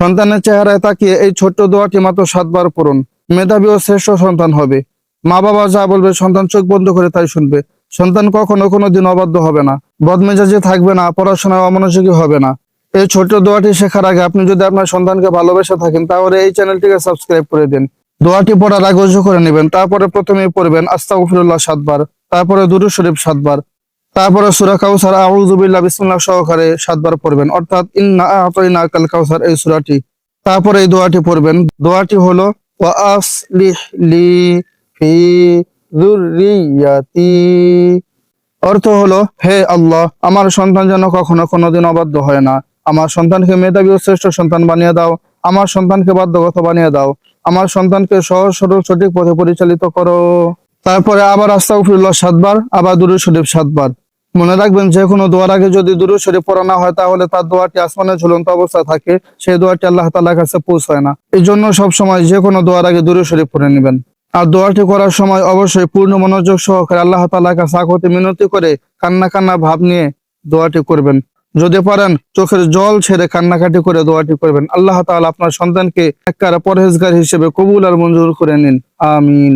সন্তানের চেহারায় তাকিয়ে এই ছোট্ট দোয়াটি মাত্র সাতবার পড়ুন। মেধাবী ও শ্রেষ্ঠ সন্তান হবে। মা বাবা যা বলবে সন্তান চোখ বন্ধ করে তাই শুনবে। সন্তান কখনো কোনো দিন অবাধ্য হবে না। বদমেজাজে থাকবে না, পড়াশোনায় অমনোযোগী হবে না। এই ছোট্ট দোয়াটি শেখার আগে আপনি যদি আপনার সন্তানকে ভালোবেসে থাকেন, তাহলে এই চ্যানেলটিকে সাবস্ক্রাইব করে দিন। দোয়াটি পড়ার আগে করে নেবেন, তারপরে প্রথমেই পড়বেন আস্তাগফিরুল্লাহ সাতবার, তারপরে দুরু শরীফ সাতবার। তারপরে সূরা কাউসার আউযুবিল্লাহ বিসমিল্লাহ সহকারে সাতবার পড়বেন। অর্থাৎ ইন্না আতাইনা কাল কাউসার, এই সূরাটি। তারপরে এই দোয়াটি পড়বেন। দোয়াটি হলো ওয়া আসলিহ লি ফি যুররিয়াতি। অর্থ হলো, হে আল্লাহ, আমার সন্তান যেন কখনো কোনোদিন অবাধ্য হয় না। আমার সন্তানকে মেধাবী ও শ্রেষ্ঠ সন্তান বানিয়ে দাও। আমার সন্তানকে বাধ্যগত বানিয়ে দাও। আমার সন্তানকে সহজ, সরল, সঠিক পথে পরিচালিত করো। তারপরে আবার আস্তাগফিরুল্লাহ সাতবার, আবার দুরূদ শরীফ সাতবার। মনে রাখবেন, যে কোনো দোয়ার আগে যদি দূর শরীফ পড়া না হয়, তাহলে তার দোয়াটি আসমানে ঝুলন্ত অবস্থায় থাকে। সেই দোয়াটি আল্লাহ তাআলার কাছে পৌঁছায় না। এই জন্য সবসময় যে কোনো দোয়ার আগে দুরূদ শরীফ পড়ে নেবেন। আর দোয়াটি করার সময় অবশ্যই পূর্ণ মনোযোগ সহকারে আল্লাহ তাআলার কাছে আকতি মিনতি করে কান্না কান্না ভাব নিয়ে দোয়াটি করবেন। যদি পারেন, চোখের জল ছেড়ে কান্নাকাটি করে দোয়াটি করবেন। আল্লাহ তাআলা আপনার সন্তানকে একবার পরহেজগার হিসেবে কবুল আর মঞ্জুর করে নিন। আমিন।